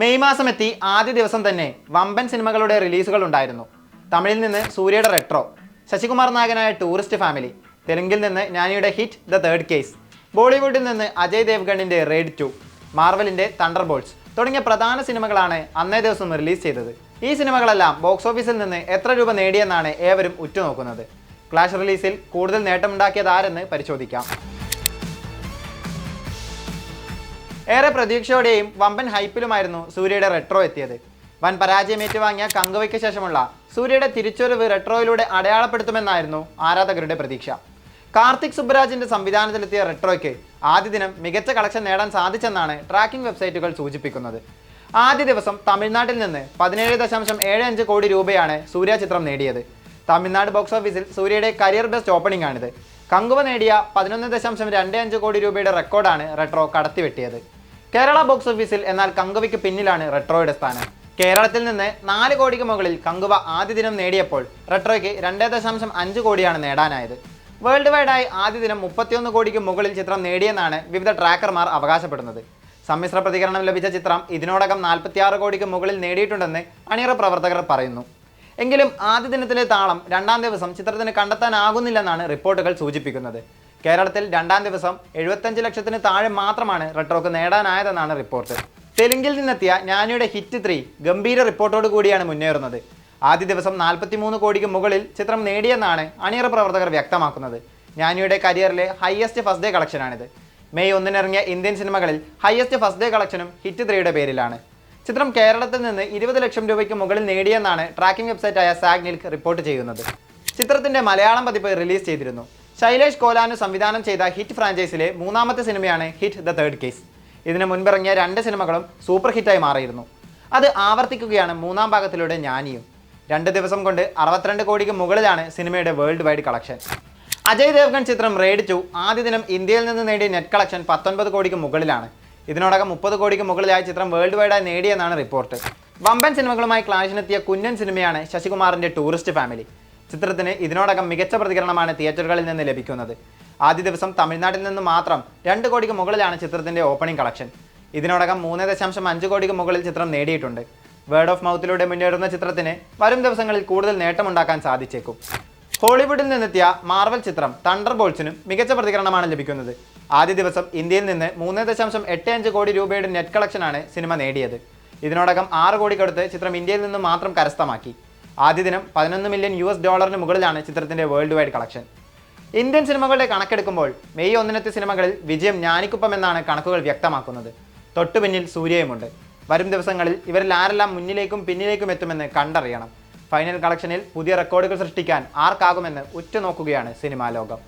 May മാസം എത്തി ആദ്യ ദിവസം തന്നെ വമ്പൻ സിനിമകളുടെ റിലീസുകൾ ഉണ്ടായിരുന്നു. തമിഴിൽ നിന്ന് സൂര്യയുടെ റെട്രോ ശശികുമാർ നായകനായ ടൂറിസ്റ്റ് ഫാമിലി തെലുങ്കിൽ നിന്ന് ഞാനിയുടെ ഹിറ്റ് ദ തേർഡ് കേസ് ബോളിവുഡിൽ നിന്ന് അജയ് ദേവ്ഗണിന്റെ റെയ്ഡ് ടു മാർവലിന്റെ തണ്ടർ ബോൾസ് തുടങ്ങിയ പ്രധാന സിനിമകളാണ് അന്നേ ദിവസം റിലീസ് ചെയ്തത്. ഈ സിനിമകളെല്ലാം ബോക്സ് ഓഫീസിൽ നിന്ന് എത്ര രൂപ നേടിയെന്നാണ് ഏവരും ഉറ്റുനോക്കുന്നത്. ക്ലാഷ് റിലീസിൽ കൂടുതൽ നേട്ടമുണ്ടാക്കിയത് ആരെന്ന് പരിശോധിക്കാം. ഏറെ പ്രതീക്ഷയോടെയും വമ്പൻ ഹൈപ്പിലുമായിരുന്നു സൂര്യയുടെ റെട്രോ എത്തിയത്. വൻ പരാജയം ഏറ്റുവാങ്ങിയ കങ്കവയ്ക്ക് ശേഷമുള്ള സൂര്യയുടെ തിരിച്ചുവരവ് റെട്രോയിലൂടെ അടയാളപ്പെടുത്തുമെന്നായിരുന്നു ആരാധകരുടെ പ്രതീക്ഷ. കാർത്തിക് സുബ്രാജിന്റെ സംവിധാനത്തിലെത്തിയ റെട്രോയ്ക്ക് ആദ്യ ദിനം മികച്ച കളക്ഷൻ നേടാൻ സാധിച്ചെന്നാണ് ട്രാക്കിംഗ് വെബ്സൈറ്റുകൾ സൂചിപ്പിക്കുന്നത്. ആദ്യ ദിവസം തമിഴ്നാട്ടിൽ നിന്ന് പതിനേഴ് ദശാംശം ഏഴ് അഞ്ച് കോടി രൂപയാണ് സൂര്യ ചിത്രം നേടിയത്. തമിഴ്നാട് ബോക്സ് ഓഫീസിൽ സൂര്യയുടെ കരിയർ ബെസ്റ്റ് ഓപ്പണിംഗ് ആണിത്. കങ്കുവ നേടിയ പതിനൊന്ന് ദശാംശം രണ്ട് അഞ്ച് കോടി രൂപയുടെ റെക്കോർഡാണ് റെട്രോ കടത്തിവെട്ടിയത്. കേരള ബോക്സ് ഓഫീസിൽ എന്നാൽ കങ്കുവയ്ക്ക് പിന്നിലാണ് റെട്രോയുടെ സ്ഥാനം. കേരളത്തിൽ നിന്ന് നാല് കോടിക്ക് മുകളിൽ കങ്കുവ ആദ്യ ദിനം നേടിയപ്പോൾ റെട്രോയ്ക്ക് രണ്ടേ ദശാംശം അഞ്ച് കോടിയാണ് നേടാനായത്. വേൾഡ് വൈഡായി ആദ്യ ദിനം മുപ്പത്തിയൊന്ന് കോടിക്ക് മുകളിൽ ചിത്രം നേടിയെന്നാണ് വിവിധ ട്രാക്കർമാർ അവകാശപ്പെടുന്നത്. സമ്മിശ്ര പ്രതികരണം ലഭിച്ച ചിത്രം ഇതിനോടകം നാൽപ്പത്തിയാറ് കോടിക്ക് മുകളിൽ നേടിയിട്ടുണ്ടെന്ന് അണിയറ പ്രവർത്തകർ പറയുന്നു. എങ്കിലും ആദ്യ ദിനത്തിലെ താളം രണ്ടാം ദിവസം ചിത്രത്തിന് കണ്ടെത്താനാകുന്നില്ലെന്നാണ് റിപ്പോർട്ടുകൾ സൂചിപ്പിക്കുന്നത്. കേരളത്തിൽ രണ്ടാം ദിവസം എഴുപത്തഞ്ച് ലക്ഷത്തിന് താഴെ മാത്രമാണ് റെട്രോക്ക് നേടാനായതെന്നാണ് റിപ്പോർട്ട്. തെലുങ്കിൽ നിന്നെത്തിയ ഞാനിയുടെ ഹിറ്റ് ത്രീ ഗംഭീര റിപ്പോർട്ടോട് കൂടിയാണ് മുന്നേറുന്നത്. ആദ്യ ദിവസം നാൽപ്പത്തിമൂന്ന് കോടിക്ക് മുകളിൽ ചിത്രം നേടിയെന്നാണ് അണിയറ പ്രവർത്തകർ വ്യക്തമാക്കുന്നത്. ഞാനിയുടെ കരിയറിലെ ഹയസ്റ്റ് ഫസ്റ്റ് ഡേ കളക്ഷനാണിത്. മെയ് ഒന്നിനിറങ്ങിയ ഇന്ത്യൻ സിനിമകളിൽ ഹയസ്റ്റ് ഫസ്റ്റ് ഡേ കളക്ഷനും ഹിറ്റ് ത്രീയുടെ പേരിലാണ്. ചിത്രം കേരളത്തിൽ നിന്ന് ഇരുപത് ലക്ഷം രൂപയ്ക്ക് മുകളിൽ നേടിയെന്നാണ് ട്രാക്കിംഗ് വെബ്സൈറ്റായ സാഗ് നിൽക്ക് റിപ്പോർട്ട് ചെയ്യുന്നത്. ചിത്രത്തിന്റെ മലയാളം പതിപ്പ് റിലീസ് ചെയ്തിരുന്നു. ശൈലേഷ് കോലാനു സംവിധാനം ചെയ്ത ഹിറ്റ് ഫ്രാഞ്ചൈസിലെ മൂന്നാമത്തെ സിനിമയാണ് ഹിറ്റ് ദ തേർഡ് കേസ്. ഇതിന് മുൻപിറങ്ങിയ രണ്ട് സിനിമകളും സൂപ്പർ ഹിറ്റായി മാറിയിരുന്നു. അത് ആവർത്തിക്കുകയാണ് മൂന്നാം ഭാഗത്തിലൂടെ ഞാനിയും. രണ്ട് ദിവസം കൊണ്ട് അറുപത്തിരണ്ട് കോടിക്ക് മുകളിലാണ് സിനിമയുടെ world wide collection Ajay Devgn ചിത്രം റെയ്ഡ് ടു ആദ്യ ദിനം ഇന്ത്യയിൽ നിന്ന് നേടിയ നെറ്റ് കളക്ഷൻ പത്തൊൻപത് കോടിക്ക് മുകളിലാണ്. ഇതിനോടകം മുപ്പത് കോടിക്ക് മുകളിലായി ചിത്രം വേൾഡ് വൈഡായി നേടിയെന്നാണ് റിപ്പോർട്ട് വമ്പൻ സിനിമകളുമായി ക്ലാഷിനെത്തിയ കുഞ്ഞൻ സിനിമയാണ് ശശികുമാറിന്റെ ടൂറിസ്റ്റ് ഫാമിലി ചിത്രത്തിന് ഇതിനോടകം മികച്ച പ്രതികരണമാണ് തിയേറ്ററുകളിൽ നിന്ന് ലഭിക്കുന്നത്. ആദ്യ ദിവസം തമിഴ്നാട്ടിൽ നിന്ന് മാത്രം രണ്ട് കോടിക്ക് മുകളിലാണ് ചിത്രത്തിന്റെ ഓപ്പണിംഗ് കളക്ഷൻ. ഇതിനോടകം മൂന്ന് ദശാംശം അഞ്ച് കോടിക്ക് മുകളിൽ ചിത്രം നേടിയിട്ടുണ്ട്. വേർഡ് ഓഫ് മൗത്തിലൂടെ മുന്നേറുന്ന ചിത്രത്തിന് വരും ദിവസങ്ങളിൽ കൂടുതൽ നേട്ടമുണ്ടാക്കാൻ സാധിച്ചേക്കും. ഹോളിവുഡിൽ നിന്നെത്തിയ മാർവൽ ചിത്രം തണ്ടർ ബോൾസിനും മികച്ച പ്രതികരണമാണ് ലഭിക്കുന്നത്. ആദ്യ ദിവസം ഇന്ത്യയിൽ നിന്ന് മൂന്ന് ദശാംശം എട്ട് അഞ്ച് കോടി രൂപയുടെ നെറ്റ് കളക്ഷനാണ് സിനിമ നേടിയത്. ഇതിനോടകം ആറ് കോടിക്കടുത്ത് ചിത്രം ഇന്ത്യയിൽ നിന്ന് മാത്രം കരസ്ഥമാക്കി. ആദ്യ ദിനം പതിനൊന്ന് മില്യൺ യു എസ് ഡോളറിന് മുകളിലാണ് ചിത്രത്തിന്റെ വേൾഡ് വൈഡ് കളക്ഷൻ ഇന്ത്യൻ സിനിമകളുടെ കണക്കെടുക്കുമ്പോൾ മെയ് ഒന്നിനത്തെ സിനിമകളിൽ വിജയം ഞാനിക്കുപ്പം എന്നാണ് കണക്കുകൾ വ്യക്തമാക്കുന്നത്. തൊട്ടു പിന്നിൽ സൂര്യയുമുണ്ട്. വരും ദിവസങ്ങളിൽ ഇവരിൽ ആരെല്ലാം മുന്നിലേക്കും പിന്നിലേക്കും എത്തുമെന്ന് കണ്ടറിയണം. ഫൈനൽ കളക്ഷനിൽ പുതിയ റെക്കോർഡുകൾ സൃഷ്ടിക്കാൻ ആർക്കാകുമെന്ന് ഉറ്റുനോക്കുകയാണ് സിനിമാ ലോകം.